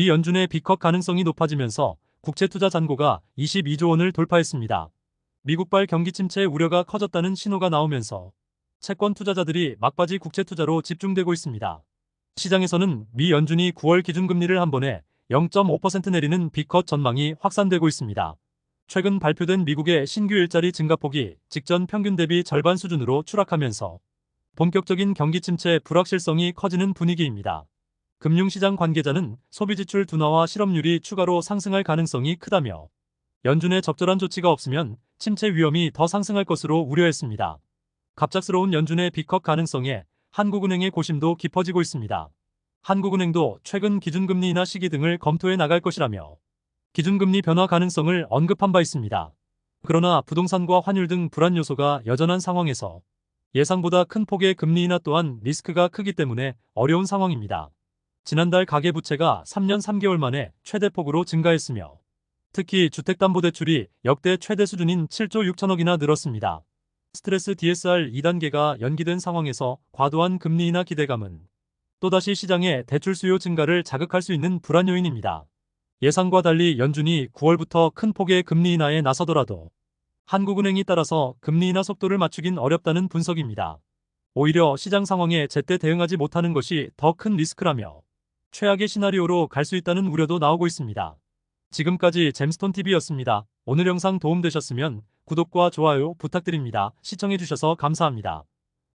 미 연준의 빅컷 가능성이 높아지면서 국채 투자 잔고가 22조 원을 돌파했습니다. 미국발 경기 침체 우려가 커졌다는 신호가 나오면서 채권 투자자들이 막바지 국채 투자로 집중되고 있습니다. 시장에서는 미 연준이 9월 기준금리를 한 번에 0.5% 내리는 빅컷 전망이 확산되고 있습니다. 최근 발표된 미국의 신규 일자리 증가폭이 직전 평균 대비 절반 수준으로 추락하면서 본격적인 경기 침체 불확실성이 커지는 분위기입니다. 금융시장 관계자는 소비지출 둔화와 실업률이 추가로 상승할 가능성이 크다며 연준의 적절한 조치가 없으면 침체 위험이 더 상승할 것으로 우려했습니다. 갑작스러운 연준의 빅컷 가능성에 한국은행의 고심도 깊어지고 있습니다. 한국은행도 최근 기준금리 인하 시기 등을 검토해 나갈 것이라며 기준금리 변화 가능성을 언급한 바 있습니다. 그러나 부동산과 환율 등 불안 요소가 여전한 상황에서 예상보다 큰 폭의 금리 인하 또한 리스크가 크기 때문에 어려운 상황입니다. 지난달 가계부채가 3년 3개월 만에 최대폭으로 증가했으며 특히 주택담보대출이 역대 최대 수준인 7조 6천억이나 늘었습니다. 스트레스 DSR 2단계가 연기된 상황에서 과도한 금리 인하 기대감은 또다시 시장의 대출 수요 증가를 자극할 수 있는 불안 요인입니다. 예상과 달리 연준이 9월부터 큰 폭의 금리 인하에 나서더라도 한국은행이 따라서 금리 인하 속도를 맞추긴 어렵다는 분석입니다. 오히려 시장 상황에 제때 대응하지 못하는 것이 더 큰 리스크라며 최악의 시나리오로 갈 수 있다는 우려도 나오고 있습니다. 지금까지 잼스톤TV였습니다. 오늘 영상 도움되셨으면 구독과 좋아요 부탁드립니다. 시청해주셔서 감사합니다.